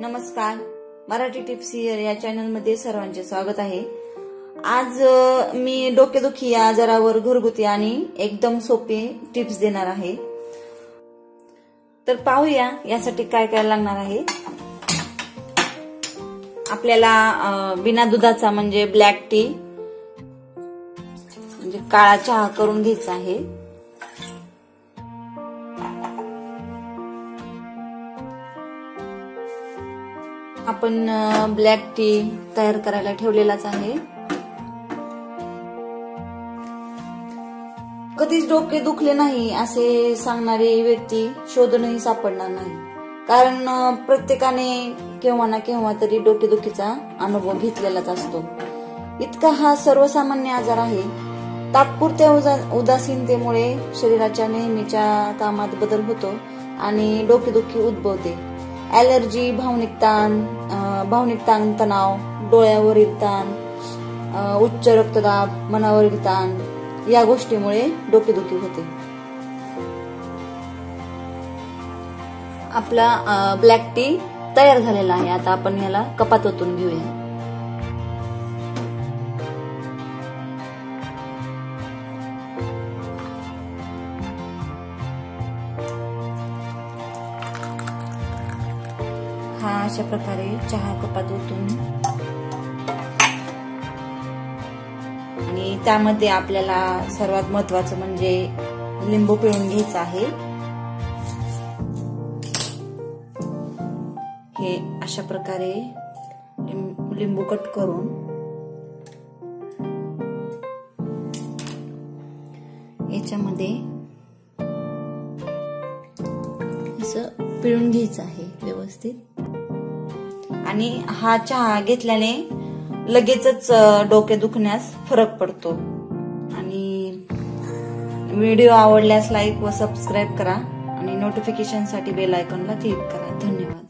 नमस्कार. Marathi tips here या चॅनलमध्ये सर्वांचे स्वागत आहे. आज मी डोकेदुखी या आजारावर घरगुती आणि एकदम सोपे टिप्स देणार आहे. तर पाहूया यासाठी काय काय लागणार आहे. आपल्याला बिना दुधाचा म्हणजे ब्लॅक टी म्हणजे काळा चहा करून घ्यायचा आहे. आपण ब्लॅक टी तयार करायला ठेवलेलाच आहे. कधीच डोके दुखले नाही असे सांगणारी व्यक्ती शोधूनही सापडणार नाही. कारण प्रत्येकाने केव्हा ना केव्हा तरी डोकेदुखीचा अनुभव घेतलेलाच असतो. इतका हा सर्वसामान्य आजार आहे. तात्पुरत्या उदासीनतेमुळे शरीराच्या नेहमीच्या कामात बदल होतो आणि डोकेदुखी उद्भवते. ॲलर्जी भावनिक ताण भावनिक ताण तणाव डोळ्यावरील ताण उच्च रक्तदाब मनावरील ताण या गोष्टीमुळे डोकेदुखी होते. आपला ब्लॅक टी तयार झालेला आहे. आता आपण याला कपात ओतून घेऊया. हा अशा प्रकारे चहा कपात ओतून. आणि त्यामध्ये आपल्याला सर्वात महत्वाचं म्हणजे लिंबू पिळून घ्यायचं आहे. हे अशा प्रकारे लिंबू कट करून. याच्यामध्ये असं पिळून घ्यायचं आहे व्यवस्थित. आणि हा चहा घेतल्याने लगेचच डोके दुखण्यास फरक पडतो. आणि व्हिडिओ आवडल्यास लाईक व सबस्क्राईब करा आणि नोटिफिकेशनसाठी बेल आयकॉनला क्लिक करा. धन्यवाद.